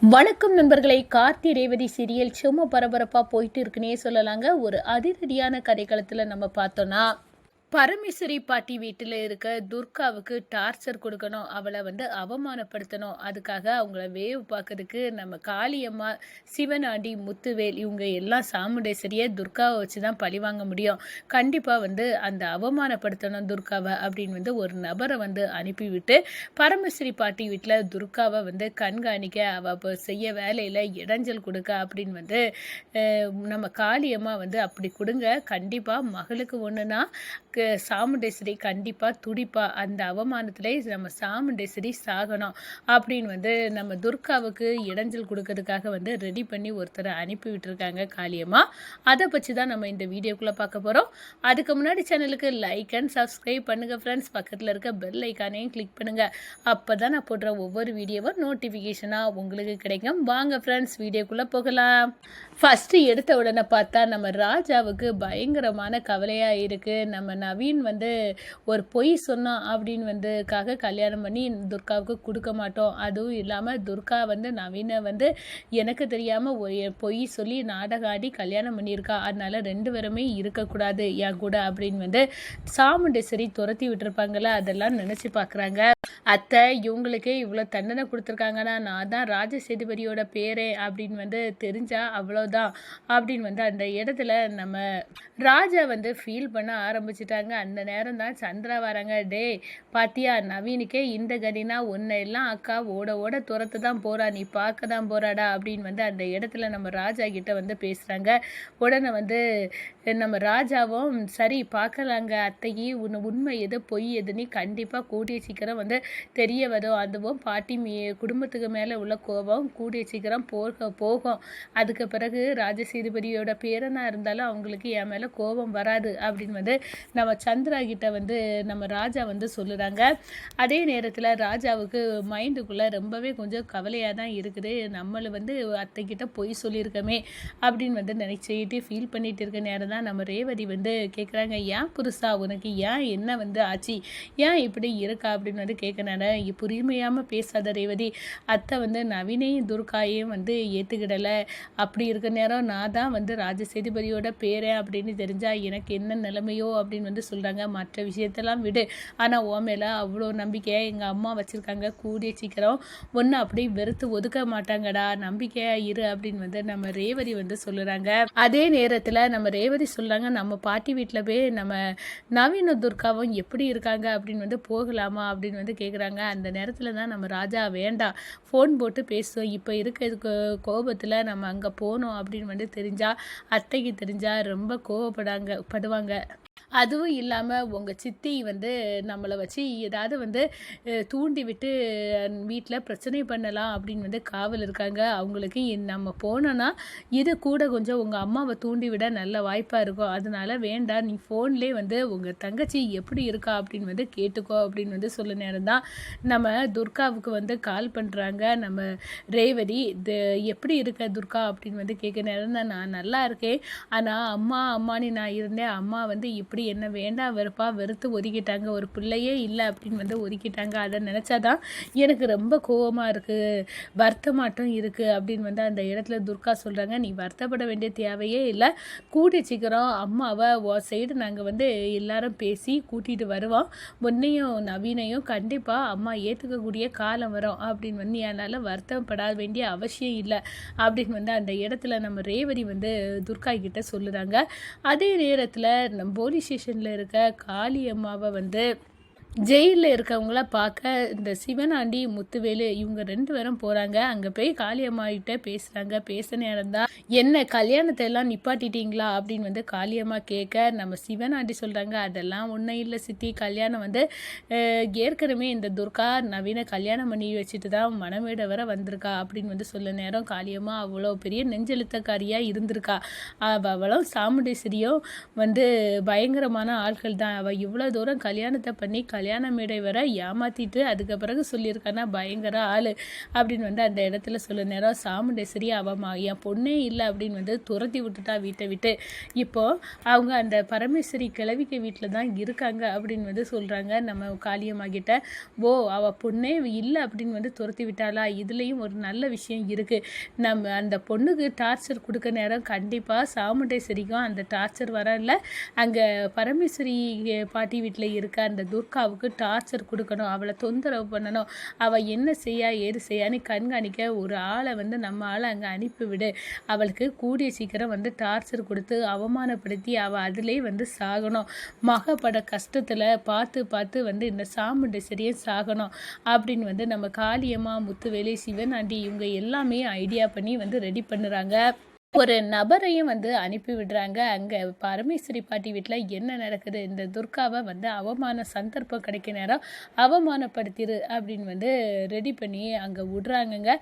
வணக்கம் நண்பர்களை. கார்த்தி ரேவதி சீரியல் சும்மா பரபரப்பாக போயிட்டு இருக்குன்னே சொல்லலாங்க. ஒரு அதிரடியான கதைக்களத்தில் நம்ம பார்த்தோன்னா பரமேஸ்வரி பாட்டி வீட்டில் இருக்க துர்காவுக்கு டார்ச்சர் கொடுக்கணும் அவளை வந்து அவமானப்படுத்தணும். அதுக்காக அவங்கள வேவு பார்க்கறதுக்கு நம்ம காளியம்மா சிவனாண்டி முத்துவேல் இவங்க எல்லாம் சாமுண்டேஸ்வரியை துர்காவை வச்சு தான் பழி வாங்க முடியும். கண்டிப்பாக வந்து அந்த அவமானப்படுத்தணும் துர்காவை அப்படின்னு வந்து ஒரு நபரை வந்து அனுப்பிவிட்டு பரமேஸ்வரி பாட்டி வீட்டில் துர்காவை வந்து கண்காணிக்க அவள் இப்போ செய்ய வேலையில் இடைஞ்சல் கொடுக்க அப்படின்னு வந்து நம்ம காளியம்மா வந்து அப்படி கொடுங்க. கண்டிப்பாக மகளுக்கு ஒன்றுனா சாமுண்டேஸ்வரி கண்டிப்பாக துடிப்பா அந்த அவமானத்திலே நம்ம சாமுண்டேஸ்வரி சாகணும் அப்படின்னு வந்து நம்ம துர்காவுக்கு இடைஞ்சல் கொடுக்கறதுக்காக வந்து ரெடி பண்ணி ஒருத்தரை அனுப்பி விட்டுருக்காங்க காளியமாக அதை பற்றி தான் நம்ம இந்த வீடியோக்குள்ளே பார்க்க போகிறோம் அதுக்கு முன்னாடி சேனலுக்கு லைக் அண்ட் சப்ஸ்கிரைப் பண்ணுங்கள் ஃப்ரெண்ட்ஸ் பக்கத்தில் இருக்க பெல் ஐக்கானையும் கிளிக் பண்ணுங்கள் அப்போ தான் நான் போடுற ஒவ்வொரு வீடியோவும் நோட்டிஃபிகேஷனாக உங்களுக்கு கிடைக்கும். வாங்க ஃப்ரெண்ட்ஸ் வீடியோக்குள்ளே போகலாம். ஃபஸ்ட்டு எடுத்த உடனே பார்த்தா நம்ம ராஜாவுக்கு பயங்கரமான கவலையாக இருக்குது நம்ம நவீன் வந்து ஒரு பொய் சொன்னான் அப்படின்னு வந்துக்காக கல்யாணம் பண்ணி துர்காவுக்கு கொடுக்க மாட்டோம். அதுவும் இல்லாமல் துர்கா வந்து நவீனை வந்து எனக்கு தெரியாமல் பொய் சொல்லி நாடகாடி ஆடி கல்யாணம் பண்ணியிருக்கா. அதனால ரெண்டு பேருமே இருக்கக்கூடாது என் கூட அப்படின்னு வந்து சாமுண்டேஸ்வரி துரத்தி விட்டுருப்பாங்கல்ல அதெல்லாம் நினச்சி பார்க்குறாங்க அத்தை இவங்களுக்கே இவ்வளோ தண்டனை கொடுத்துருக்காங்கன்னா நான் தான் ராஜ சேதுபதியோட பேரே அப்படின்னு வந்து தெரிஞ்சா அவ்வளோதான் அப்படின்னு வந்து அந்த இடத்துல நம்ம ராஜா வந்து ஃபீல் பண்ண ஆரம்பிச்சிட்டாங்க. அந்த நேரம் தான் சந்திரா வராங்க. டே பாத்தியா நவீனுக்கே இந்த கதினா உன்னை எல்லாம் அக்கா ஓட ஓட துரத்து தான் போறா. நீ பார்க்க தான் போறாடா அப்படின்னு வந்து அந்த இடத்துல நம்ம ராஜா கிட்ட வந்து பேசுறாங்க. உடனே வந்து நம்ம ராஜாவும் சரி பார்க்கலாங்க அத்தைக்கு உன் உண்மை எது பொய் எதுன்னு கண்டிப்பாக கூடிய சீக்கிரம் வந்து தெரிய வரும் அதுவும் பாட்டி மீ குடும்பத்துக்கு மேலே உள்ள கோபம் கூடிய சீக்கிரம் போக போகும். அதுக்கு பிறகு ராஜசேதுபதியோட பேரனாக இருந்தாலும் அவங்களுக்கு என் மேலே கோபம் வராது அப்படின்னு வந்து நம்ம சந்திரா கிட்ட வந்து நம்ம ராஜா வந்து சொல்லுறாங்க. அதே நேரத்தில் ராஜாவுக்கு மைண்டுக்குள்ளே ரொம்பவே கொஞ்சம் கவலையாக தான் இருக்குது. நம்மளை வந்து அத்தைக்கிட்ட பொய் சொல்லியிருக்கமே அப்படின்னு வந்து நினச்சிக்கிட்டு ஃபீல் பண்ணிட்டு இருக்க நேரம் தான் நம்ம ரேவதி வந்து கேட்குறாங்க ஏன் புதுசா உனக்கு ஏன் என்ன வந்து ஆச்சு? ஏன் இப்படி இருக்கா? அப்படின்னு வந்து கேட்கனால புரிமையாமல் பேசாத ரேவதி அத்தை வந்து நவீனையும் துர்காயையும் வந்து ஏற்றுக்கிடலை அப்படி இருக்க நேரம் நான் தான் வந்து ராஜ சேதுபதியோட அப்படின்னு தெரிஞ்சால் எனக்கு என்ன நிலைமையோ அப்படின்னு வந்து சொல்கிறாங்க மற்ற விஷயத்தெல்லாம் விடு. ஆனால் ஓ மேலே அவ்வளோ நம்பிக்கையாக எங்கள் அம்மா வச்சுருக்காங்க. கூடிய சீக்கிரம் ஒன்று அப்படியே வெறுத்து ஒதுக்க மாட்டாங்கடா. நம்பிக்கையாக இரு அப்படின்னு வந்து நம்ம ரேவதி வந்து சொல்லுறாங்க. அதே நேரத்தில் நம்ம ரேவதி சொல்கிறாங்க நம்ம பாட்டி வீட்டில் போய் நம்ம நவீன துர்காவும் எப்படி இருக்காங்க அப்படின்னு வந்து போகலாமா அப்படின்னு வந்து கேட்குறாங்க அந்த நேரத்தில் தான் நம்ம ராஜா வேண்டாம் ஃபோன் போட்டு பேசுவோம் இப்போ இருக்க கோபத்தில் நம்ம அங்கே போனோம் அப்படின்னு வந்து தெரிஞ்சால் அத்தைக்கு தெரிஞ்சால் ரொம்ப கோவப்படாங்க படுவாங்க. அதுவும் இல்லாமல் உங்கள் சித்தி வந்து நம்மளை வச்சு ஏதாவது வந்து தூண்டி விட்டு வீட்டில் பிரச்சனை பண்ணலாம் அப்படின்னு வந்து காவல் இருக்காங்க. அவங்களுக்கு நம்ம போனோன்னா இது கூட கொஞ்சம் உங்கள் அம்மாவை தூண்டி விட நல்ல வாய்ப்பாக இருக்கும். அதனால வேண்டாம் நீ ஃபோன்லேயே வந்து உங்கள் தங்கச்சி எப்படி இருக்கா அப்படின்னு வந்து கேட்டுக்கோ அப்படின்னு வந்து சொல்ல நேரம் தான் நம்ம துர்காவுக்கு வந்து கால் பண்ணுறாங்க நம்ம ரேவதி இது எப்படி இருக்க துர்கா அப்படின்னு வந்து கேட்க நேரம் தான் நான் நல்லா இருக்கேன். ஆனால் அம்மா அம்மானு நான் இருந்தேன். அம்மா வந்து இப்படி என்ன வேண்டாம் வெறுப்பா வெறுத்து ஒதுக்கிட்டாங்க. ஒரு பிள்ளையே இல்லை அப்படின்னு வந்து ஒதுக்கிட்டாங்க. அதை நினச்சாதான் எனக்கு ரொம்ப கோவமாக இருக்குது வருத்தமாட்டம் இருக்குது அப்படின்னு வந்து அந்த இடத்துல துர்கா சொல்கிறாங்க நீ வருத்தப்பட வேண்டிய தேவையே இல்லை. கூட்டி சீக்கிரம் அம்மாவை உன் சைடு நாங்கள் வந்து எல்லாரும் பேசி கூட்டிகிட்டு வருவோம். உன்னையும் நவீனையும் கண்டிப்பாக அம்மா ஏற்றுக்கக்கூடிய காலம் வரும் அப்படின்னு வந்து என்னால் வருத்தப்பட வேண்டிய அவசியம் இல்லை அப்படின்னு வந்து அந்த இடத்துல நம்ம ரேவதி வந்து துர்கா கிட்ட சொல்லுறாங்க. அதே நேரத்தில் நம்ம போலீஸ் ஸ்டேஷனில் இருக்க காளி அம்மாவை வந்து ஜெயிலில் இருக்கவங்கள பார்க்க இந்த சிவனாண்டி முத்துவேலு இவங்க ரெண்டு பேரும் போகிறாங்க அங்கே போய் காளியம்மாகிட்ட பேசுகிறாங்க பேச நேரம் தான் என்ன கல்யாணத்தை எல்லாம் நிப்பாட்டிட்டீங்களா? அப்படின்னு வந்து காளியம்மா கேட்க நம்ம சிவனாண்டி சொல்கிறாங்க அதெல்லாம் ஒன்றும் இல்லை சித்தி. கல்யாணம் வந்து ஏற்கனவே இந்த துர்கா நவீன கல்யாணம் பண்ணி வச்சுட்டு தான் மனமேட வர வந்திருக்கா. அப்படின்னு வந்து சொல்ல நேரம் காளியம்மா அவ்வளோ பெரிய நெஞ்செழுத்தக்காரியாக இருந்திருக்கா. அவ- அவளும் சாமுண்டேஸ்வரியும் வந்து பயங்கரமான ஆட்கள் தான். அவள் இவ்வளோ தூரம் கல்யாணத்தை பண்ணி கல்யாணம் கல்யாண மேடை வர ஏமாற்றிட்டு அதுக்கு பிறகு சொல்லியிருக்கானா பயங்கர ஆள். அப்படின்னு வந்து அந்த இடத்துல சொல்ல நேரம் சாமுண்டேஸ்வரி அவமா என் பொண்ணே இல்லை அப்படின்னு வந்து துரத்தி விட்டுட்டா வீட்டை விட்டு. இப்போது அவங்க அந்த பரமேஸ்வரி கிழவிக்க வீட்டில் தான் இருக்காங்க அப்படின்னு வந்து சொல்கிறாங்க நம்ம காளியம்மாக்கிட்ட ஓ அவள் பொண்ணே இல்லை அப்படின்னு வந்து துரத்தி விட்டாளா? இதுலேயும் ஒரு நல்ல விஷயம் இருக்குது நம்ம அந்த பொண்ணுக்கு டார்ச்சர் கொடுக்க நேரம் கண்டிப்பாக சாமுண்டேஸ்வரிக்கும் அந்த டார்ச்சர் வரல. அங்கே பரமேஸ்வரி பாட்டி வீட்டில் இருக்க அந்த துர்கா அவளுக்கு டார்ச்சர் கொடுக்கணும் அவளை தொந்தரவு பண்ணணும். அவள் என்ன செய்யா ஏது செய்யான்னு கண்காணிக்க ஒரு ஆளை வந்து நம்ம ஆளை அங்கே அனுப்பிவிடு. அவளுக்கு கூடிய சீக்கிரம் வந்து டார்ச்சர் கொடுத்து அவமானப்படுத்தி அவள் அதிலே வந்து சாகணும். மகப்பட கஷ்டத்தில் பார்த்து பார்த்து வந்து இந்த சாமுண்டேஸ்வரியே சாகணும் அப்படின்னு வந்து நம்ம காளியம்மா முத்துவேலி சிவன் ஆண்டி இவங்க எல்லாமே ஐடியா பண்ணி வந்து ரெடி பண்ணுறாங்க. ஒரு நபரையும் வந்து அனுப்பி விடுறாங்க. அங்கே பரமேஸ்வரி பாட்டி வீட்டில் என்ன நடக்குது? இந்த துர்காவை வந்து அவமான சந்தர்ப்பம் கிடைக்க நேரம் அவமானப்படுத்திடு அப்படின்னு வந்து ரெடி பண்ணி அங்கே விடுறாங்கங்க.